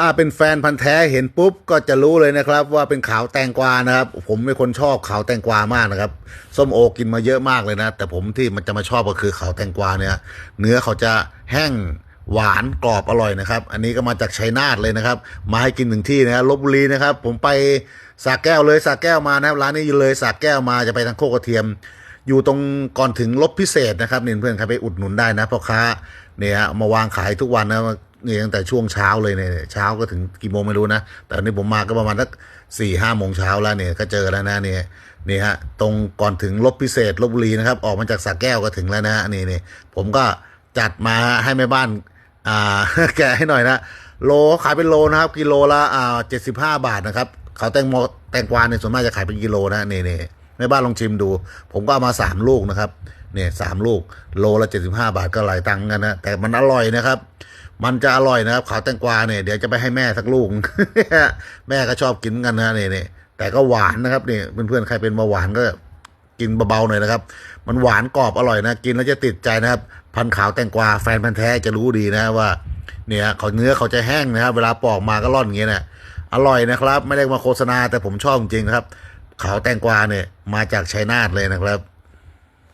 ถ้าเป็นแฟนพันธ์แท้เห็นปุ๊บก็จะรู้เลยนะครับ ว่าเป็นขาวแตงกวานะครับ ผมเป็นคนชอบขาวแตงกวามากนะครับส้มโอกินมาเยอะมากเลยนะ แต่ผมที่มันจะมาชอบก็คือขาวแตงกวาเนี่ย เนื้อเขาจะแห้งหวานกรอบอร่อยนะครับ อันนี้ก็มาจากชัยนาทเลยนะครับ มาให้กินถึงที่นะครับลบบุรีนะครับ ผมไปสาแก้วเลยสาแก้วมานะครับร้านนี้เลยสาแก้วมาจะไปทางโคกกระเทียม อยู่ตรงก่อนถึงลบพิเศษนะครับนี่เพื่อนใครไปอุดหนุนได้นะพ่อค้าเนี่ยมาวางขายทุกวันนะ เนี่ยตั้งแต่ช่วงเช้าเลยเนี่ยเช้าก็ถึงกี่โมงไม่รู้นะ แต่วันนี้ผมมาก็ประมาณสักสี่ห้าโมงเช้าแล้วเนี่ยก็เจอแล้วนะเนี่ยนี่ฮะตรงก่อนถึงลบพิเศษลบบุรีนะครับ ออกมาจากสระแก้วก็ถึงแล้วนะฮะนี่นี่ผมก็จัดมาให้แม่บ้านอ่าแกให้หน่อยนะโลขายเป็นโลนะครับ กิโลละอ่าเจ็ดสิบห้าบาทนะครับเขาแตงโมแตงกวาเนี่ยส่วนมากจะขายเป็นกิโลนะนี่นี่แม่บ้านลองชิมดู ผมก็เอามาสามลูกนะครับเนี่ยสามลูกโลละเจ็ดสิบห้าบาทก็หลายตังค์กันนะแต่มันอร่อยนะครับ มันจะอร่อยนะครับขาวแตงกวาเนี่ยเดี๋ยวจะไปให้แม่สักลูก แม่ก็ชอบกินกันนะเนี่นี่แต่ก็หวานนะครับนี่เพื่อนๆใครเป็นเบาหวานก็กินเบาๆหน่อยนะครับ มันหวานกรอบอร่อยนะ กินแล้วจะติดใจนะครับ พันขาวแตงกวาแฟนพันธุ์แท้จะรู้ดีนะว่าเนี่ยเขาเนื้อเขาจะแห้งนะครับ เวลาปอกมาก็ร่อนอย่างเงี้ยนะอร่อยนะครับ ไม่ได้มาโฆษณาแต่ผมชอบจริงๆนะครับขาวแตงกวาเนี่ยมาจากชัยนาทเลยนะครับ